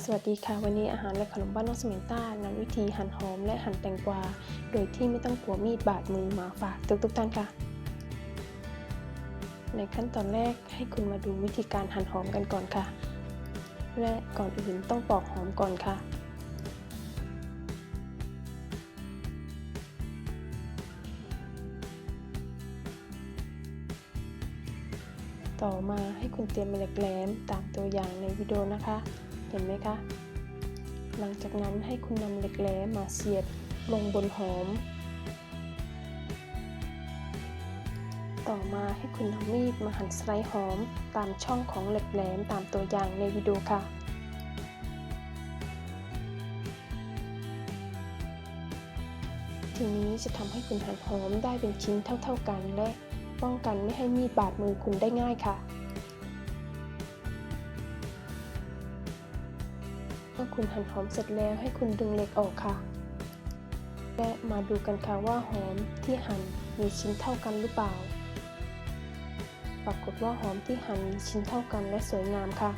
สวัสดีค่ะ วันนี้อาหารและขนมบ้านน้องสมิงต้านำวิธีหั่นหอมและหั่นแตงกวา โดยที่ไม่ต้องกลัวมีดบาดมือมาฝากทุกทุกๆท่านค่ะ ในขั้นตอนแรกให้คุณมาดูวิธีการหั่นหอมกันก่อนค่ะ และก่อนอื่นต้องปอกหอมก่อนค่ะ ต่อมาให้คุณเตรียมเหล็กแหลมตามตัวอย่างในวิดีโอนะคะ เห็นไหมคะ หลังจากนั้นให้คุณนำเหล็กแหลมมาเสียบลงบนหอม ต่อมาให้คุณนำมีดมาหั่นสไลด์หอมตามช่องของเหล็กแหลมตามตัวอย่างในวิดีโอค่ะทีนี้จะทำให้คุณหั่นหอมได้เป็นชิ้นเท่า ๆกันและป้องกันไม่ให้มีดบาดมือคุณได้ง่ายค่ะ อคุณหั่นหอมเสร็จแล้วให้คุณดึงเหล็กออกค่ะ และมาดูกันค่ะว่าหอมที่หั่นมีชิ้นเท่ากันหรือเปล่า ปรากฏว่าหอมที่หั่นมีชิ้นเท่ากันและสวยงามค่ะ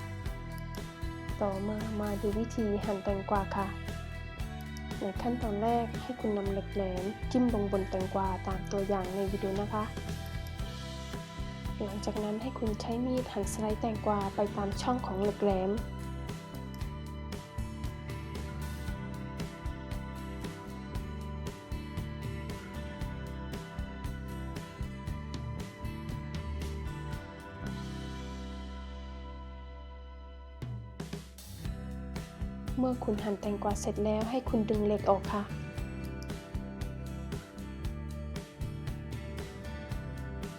ต่อมามาดูวิธีหั่นแตงกวาค่ะ ในขั้นตอนแรกให้คุณนำเหล็กแหลมจิ้มลงบนแตงกวาตามตัวอย่างในวิดีโอนะคะหลังจากนั้นให้คุณใช้มีดหั่นสไลด์แตงกวาไปตามช่องของเหล็กแหลม เมื่อคุณหั่นแตงกวาเสร็จแล้วให้คุณดึงเหล็กออกค่ะ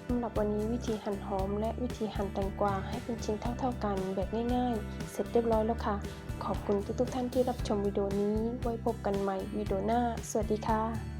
สำหรับวันนี้วิธีหั่นหอมและวิธีหั่นแตงกวาให้เป็นชิ้นเท่า ๆกันแบบง่าย ๆ เสร็จเรียบร้อยแล้วค่ะ ขอบคุณทุกๆท่านที่รับชมวิดีโอนี้ ไว้พบกันใหม่วิดีโอหน้า สวัสดีค่ะ